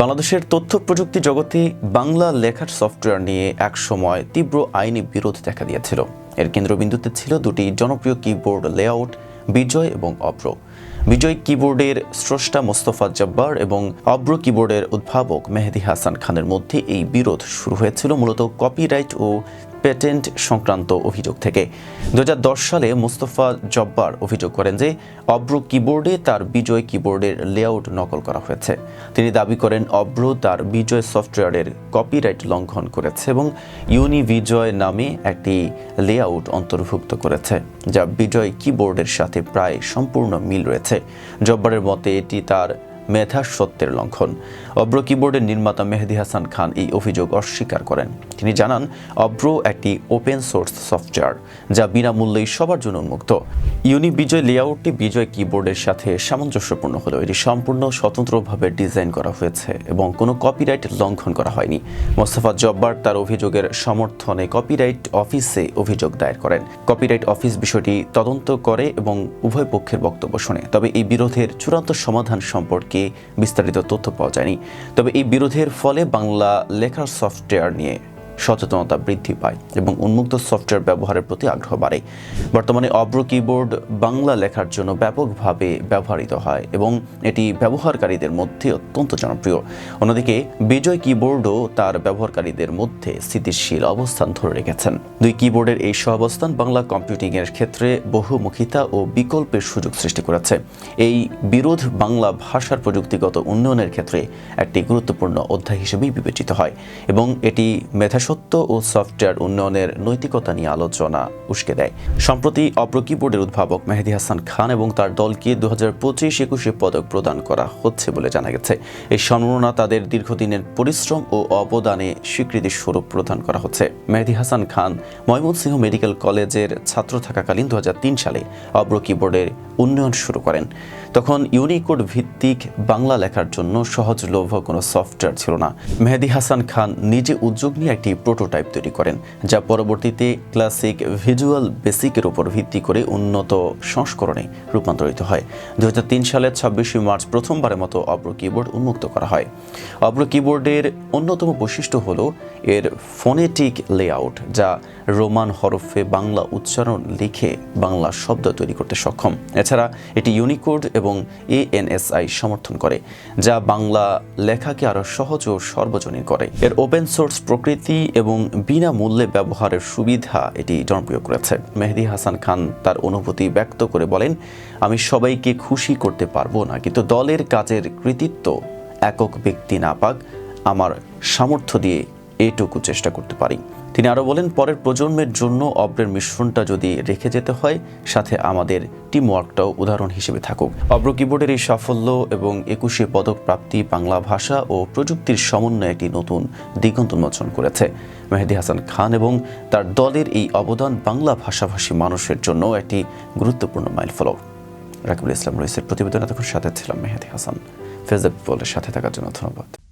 বাংলাদেশের তথ্য প্রযুক্তি জগতে বাংলা লেখার সফটওয়্যার নিয়ে একসময় তীব্র আইনি বিরোধ দেখা দিয়েছিল। এর কেন্দ্রবিন্দুতে ছিল দুটি জনপ্রিয় কিবোর্ড লেআউট, বিজয় এবং অব্র। বিজয় কিবোর্ডের স্রষ্টা মোস্তফা জব্বার এবং অব্র কিবোর্ডের উদ্ভাবক মেহেদি হাসান খানের মধ্যে এই বিরোধ শুরু হয়েছিল, মূলত কপিরাইট ও পেটেন্ট সংক্রান্ত অভিযোগ থেকে। দুহাজার দশ সালে মোস্তফা জব্বার অভিযোগ করেন যে, অব্র কিবোর্ডে তার বিজয় কিবোর্ডের লেআউট নকল করা হয়েছে। তিনি দাবি করেন, অব্র তার বিজয় সফটওয়্যারের কপিরাইট লঙ্ঘন করেছে এবং ইউনি বিজয় নামে একটি লেআউট অন্তর্ভুক্ত করেছে, যা বিজয় কিবোর্ডের সাথে প্রায় সম্পূর্ণ মিল রয়েছে। জব্বারের মতে, এটি তার মেধা সত্যের লঙ্ঘন। অব্র কিবোর্ডের নির্মাতা মেহেদি হাসান খান এই অভিযোগ অস্বীকার করেন। তিনি জানান, অব্র একটি ওপেন সোর্স সফটওয়্যার যা বিনামূল্যেই সবার জন্য উন্মুক্ত। ইউনি বিজয় লেআউটটি বিজয় কিবোর্ডের সাথে সামঞ্জস্যপূর্ণ হলেও এটি সম্পূর্ণ স্বতন্ত্রভাবে ডিজাইন করা হয়েছে এবং কোনো কপিরাইট লঙ্ঘন করা হয়নি। মোস্তফা জব্বার তার অভিযোগের সমর্থনে কপিরাইট অফিসে অভিযোগ দায়ের করেন। কপিরাইট অফিস বিষয়টি তদন্ত করে এবং উভয় পক্ষের বক্তব্য শোনে। তবে এই বিরোধের চূড়ান্ত সমাধান সম্পর্কে বিস্তারিত তথ্য পাওয়া যায়নি। তবে এই বিরোধের ফলে বাংলা লেখার সফটওয়্যার নিয়ে সচেতনতা বৃদ্ধি পায় এবং উন্মুক্ত সফটওয়্যার ব্যবহারের প্রতি আগ্রহ বাড়ে। বর্তমানে অব্র কিবোর্ড বাংলা লেখার জন্য ব্যাপকভাবে ব্যবহৃত হয় এবং এটি ব্যবহারকারীদের মধ্যে অত্যন্ত জনপ্রিয়। অন্যদিকে বিজয় কিবোর্ডও তার ব্যবহারকারীদের মধ্যে স্থিতিশীল অবস্থান ধরে রেখেছেন। দুই কিবোর্ডের এই সহাবস্থান বাংলা কম্পিউটিংয়ের ক্ষেত্রে বহুমুখিতা ও বিকল্পের সুযোগ সৃষ্টি করেছে। এই বিরোধ বাংলা ভাষার প্রযুক্তিগত উন্নয়নের ক্ষেত্রে একটি গুরুত্বপূর্ণ অধ্যায় হিসেবেই বিবেচিত হয় এবং এটি মেধাসত্ব ও সফটওয়্যার উন্নয়নের নৈতিকতা নিয়ে আলোচনা উস্কে দেয়। সম্প্রতি অপ্র কিবোর্ডের উদ্ভাবক মেহেদি হাসান খান এবং তার দলকে দু হাজার পঁচিশ একুশে পদক প্রদান করা হচ্ছে বলে জানা গেছে। এই সম্মাননা তাদের দীর্ঘদিনের পরিশ্রম ও অবদানে স্বীকৃতি স্বরূপ প্রদান করা হচ্ছে। মেহেদি হাসান খান ময়মনসিংহ মেডিকেল কলেজের ছাত্র থাকাকালীন দু হাজার তিন সালে অব্র কিবোর্ডের উন্নয়ন শুরু করেন। তখন ইউনিকোড ভিত্তিক বাংলা লেখার জন্য সহজলভ্য কোনো সফটওয়্যার ছিল না। মেহেদি হাসান খান নিজে উদ্যোগ নিয়ে একটি প্রোটোটাইপ তৈরি করেন, যা পরবর্তীতে ক্লাসিক ভিজুয়াল বেসিকের উপর ভিত্তি করে উন্নত সংস্করণে রূপান্তরিত হয়। দু হাজার তিন সালের ছাব্বিশে মার্চ প্রথমবারের মতো অব্র কিবোর্ড উন্মুক্ত করা হয়। অব্র কিবোর্ডের অন্যতম বৈশিষ্ট্য হল এর ফোনেটিক লেআউট যা রোমান হরফে বাংলা উচ্চারণ লিখে বাংলা শব্দ তৈরি করতে সক্ষম। এছাড়া এটি ইউনিকোড এবং এএনএসআই সমর্থন করে, যা বাংলা লেখাকে আরও সহজ ও সর্বজনীন করে। এর ওপেন সোর্স প্রকৃতি এবং বিনামূল্যে ব্যবহারের সুবিধা এটি জনপ্রিয় করেছে। মেহেদি হাসান খান তার অনুভূতি ব্যক্ত করে বলেন, আমি সবাইকে খুশি করতে পারব না, কিন্তু দলের কাজের কৃতিত্ব একক ব্যক্তি না পাক, আমার সামর্থ্য দিয়ে এইটুকু চেষ্টা করতে পারি। তিনি আরও বলেন, পরের প্রজন্মের জন্য অব্রের মিশ্রণটা যদি রেখে যেতে হয়, সাথে আমাদের টিম ওয়ার্কটাও উদাহরণ হিসেবে থাকুক। অব্র কিবোর্ডের এই সাফল্য এবং একুশে পদক প্রাপ্তি বাংলা ভাষা ও প্রযুক্তির সমন্বয়ে একটি নতুন দিগন্ত উন্মোচন করেছে। মেহেদি হাসান খান এবং তার দলের এই অবদান বাংলা ভাষাভাষী মানুষের জন্য একটি গুরুত্বপূর্ণ মাইল ফলো রাকিবুল ইসলাম রইসের প্রতিবেদন এতক্ষণ সাথে ছিলাম মেহেদি হাসান। ফেজেব বলের সাথে থাকার জন্য ধন্যবাদ।